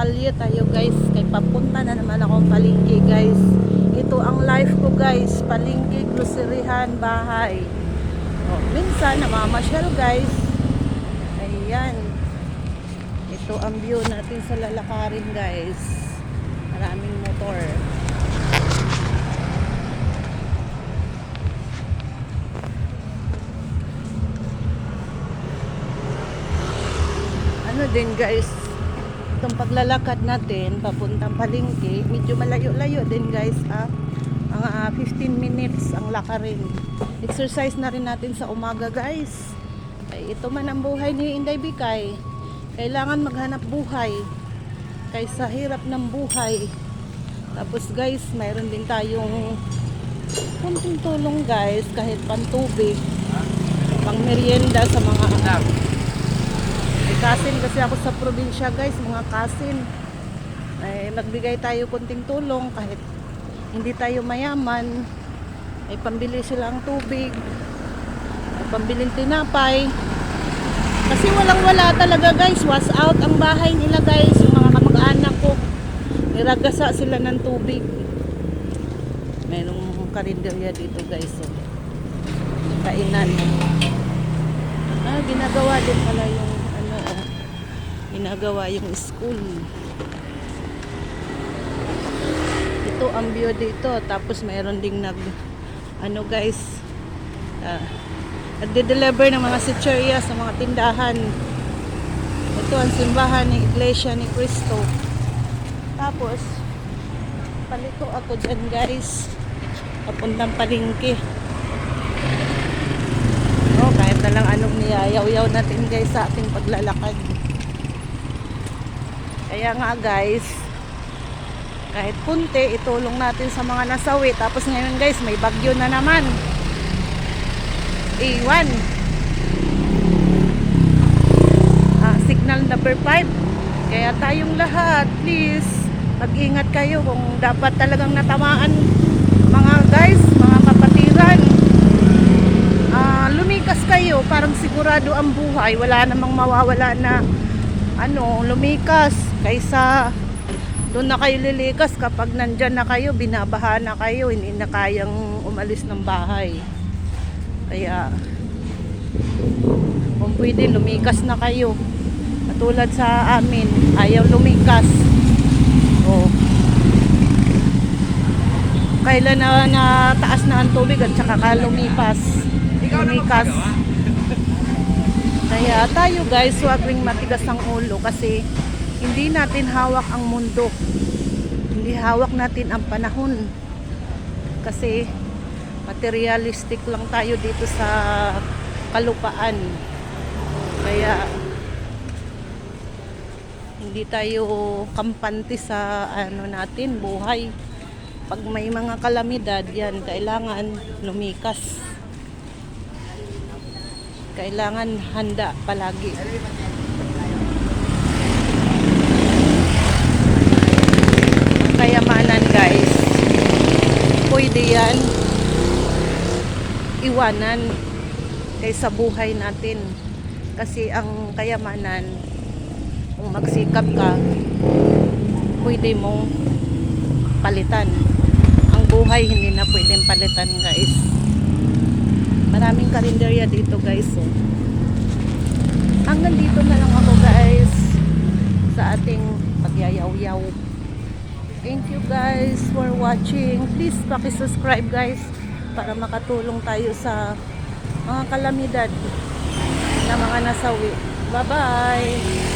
kalye tayo guys. Kay papunta na naman akong palingki guys. Ito ang life ko guys. Palingki, groceryhan, bahay. O, minsan namamasyal guys. Ayan. Ito ang view natin sa lalakarin guys. Maraming motor. ano din guys, itong paglalakad natin papuntang palengke, medyo malayo-layo din guys ah. Mga 15 minutes ang lakarin. Exercise na rin natin sa umaga guys. Ay, ito man ang buhay ni Inday Bikay. Kailangan maghanap buhay kaysa hirap ng buhay. Tapos guys, mayroon din tayong kunting tulong guys kahit pantubig pang merienda sa mga anak. Kasin kasi ako sa probinsya guys, mga kasin. Ay, magbigay tayo kunting tulong kahit hindi tayo mayaman. May pambili silang tubig. May pambiling tinapay. Kasi walang wala talaga guys. Was out ang bahay nila guys. Yung mga kamag-anak ko. Niragasa sila ng tubig. Mayroong karinderya dito guys. So, kainan. Ah, ginagawa din pala yung ginagawa yung school. Ito ang view dito. Tapos mayroon ding nag, ano guys, ah, nagde-deliver ng mga sitcheria sa mga tindahan. Ito ang simbahan ni Iglesia ni Cristo. Tapos, paliko ako dyan guys. Papuntang palingki. Oh, kahit na lang anong niyayaw-yaw natin guys sa ating paglalakad. Kaya nga guys, kahit punti, itulong natin sa mga nasawi. Tapos ngayon guys, may bagyo na naman. A1. Ah, signal number 5. Kaya tayong lahat, please, mag-ingat kayo kung dapat talagang natamaan mga guys, mga kapatiran. Ah, lumikas kayo, parang sigurado ang buhay. Wala namang mawawala na ano, lumikas kaysa doon na kayo lilikas kapag nandyan na kayo, binabaha na kayo, hindi na kayang umalis ng bahay. Kaya, kung pwede, lumikas na kayo. Katulad sa amin, ayaw lumikas. O, kailan na, na taas na ang tubig at saka ka lumipas. Lumikas. Kaya tayo guys, huwag ring matigas ang ulo kasi hindi natin hawak ang mundo. Hindi hawak natin ang panahon. Kasi materialistic lang tayo dito sa kalupaan. Kaya hindi tayo kampante sa ano natin, buhay. Pag may mga kalamidad, yan, kailangan lumikas. Kailangan handa palagi. Ang kayamanan guys, pwede yan iwanan kaysa buhay natin. Kasi ang kayamanan, kung magsikap ka, pwede mong palitan. Ang buhay hindi na pwedeng palitan guys. Maraming karinderya dito guys. So. Hanggang dito na lang ako guys sa ating pagyayaw-yaw. Thank you guys for watching. Please paki-subscribe guys para makatulong tayo sa mga kalamidad na mga nasawi. Bye-bye!